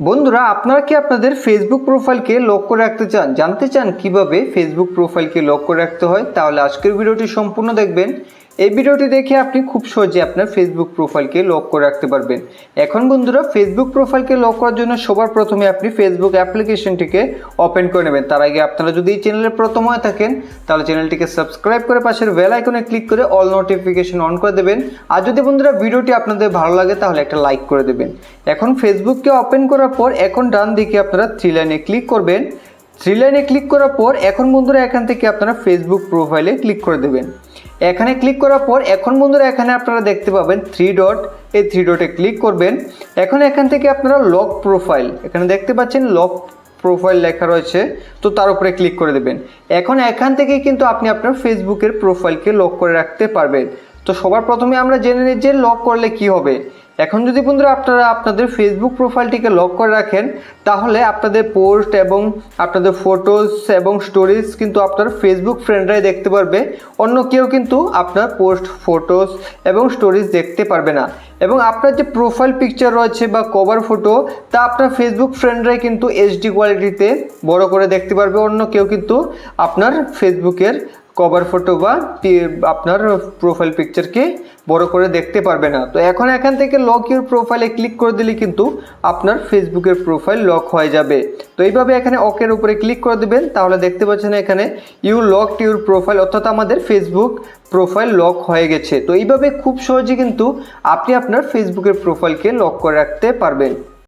বন্ধুরা, আপনারা কি আপনাদের ফেসবুক প্রোফাইলকে লক করে রাখতে চান? জানতে চান কীভাবে ফেসবুক প্রোফাইলকে লক করে রাখতে হয়? তাহলে আজকের ভিডিওটি সম্পূর্ণ দেখবেন। এই ভিডিওটি দেখে আপনি খুব সহজে আপনার ফেসবুক প্রোফাইলকে লক করে রাখতে পারবেন। এখন বন্ধুরা ফেসবুক প্রোফাইলকে লক করার জন্য সবার প্রথমে আপনি ফেসবুক অ্যাপ্লিকেশনটিকে ওপেন করে নেবেন। তার আগে আপনারা যদি এই চ্যানেলে প্রথম হয়ে থাকেন, তাহলে চ্যানেলটিকে সাবস্ক্রাইব করে পাশের বেল আইকনে ক্লিক করে অল নোটিফিকেশন অন করে দেবেন। আর যদি বন্ধুরা ভিডিওটি আপনাদের ভালো লাগে, তাহলে একটা লাইক করে দেবেন। এখন ফেসবুককে ওপেন করার পর এখন ডান দিকে আপনারা থ্রি লাইনে ক্লিক করবেন। থ্রি লাইনে ক্লিক করার পর এখন বন্ধুরা এখান থেকে আপনারা ফেসবুক প্রোফাইলে ক্লিক করে দেবেন। এখানে ক্লিক করার পর এখন বন্ধুরা এখানে আপনারা দেখতে পাবেন থ্রি ডট এই থ্রি ডটে ক্লিক করবেন। এখন এখান থেকে আপনারা লক প্রোফাইল এখানে দেখতে পাচ্ছেন লক প্রোফাইল লেখা রয়েছে, তো তার উপরে ক্লিক করে দেবেন। এখন এখান থেকে কিন্তু আপনি আপনার ফেসবুকের প্রোফাইলকে লক করে রাখতে পারবেন। তো সবার প্রথমে আমরা জেনে নিই যে লক করলে কি হবে। এখন যদি বন্ধুরা আপনারা আপনাদের ফেসবুক প্রোফাইলটিকে লক করে রাখেন, তাহলে আপনাদের পোস্ট এবং আপনাদের ফটোস এবং স্টোরিজ কিন্তু আপনার ফেসবুক ফ্রেন্ডরাই দেখতে পারবে। অন্য কেউ কিন্তু আপনার পোস্ট ফটোস এবং স্টোরিজ দেখতে পারবে না। এবং আপনার যে প্রোফাইল পিকচার রয়েছে বা কভার ফটো তা আপনার ফেসবুক ফ্রেন্ডরাই কিন্তু এইচডি কোয়ালিটিতে বড় করে দেখতে পারবে। অন্য কেউ কিন্তু আপনার ফেসবুকের কভার ফটো বা আপনার প্রোফাইল পিকচারকে বড় করে দেখতে পারবে না। তো এখন এখান থেকে লক ইউর প্রোফাইলে ক্লিক করে দিলে কিন্তু আপনার ফেসবুকের প্রোফাইল লক হয়ে যাবে। তো এইভাবে এখানে অকের উপরে ক্লিক করে দেবেন, তাহলে দেখতে পাচ্ছেন এখানে ইউ লক ইউর প্রোফাইল অর্থাৎ আমাদের ফেসবুক প্রোফাইল লক হয়ে গেছে। তো এইভাবে খুব সহজে কিন্তু আপনি আপনার ফেসবুকের প্রোফাইলকে লক করে রাখতে পারবেন।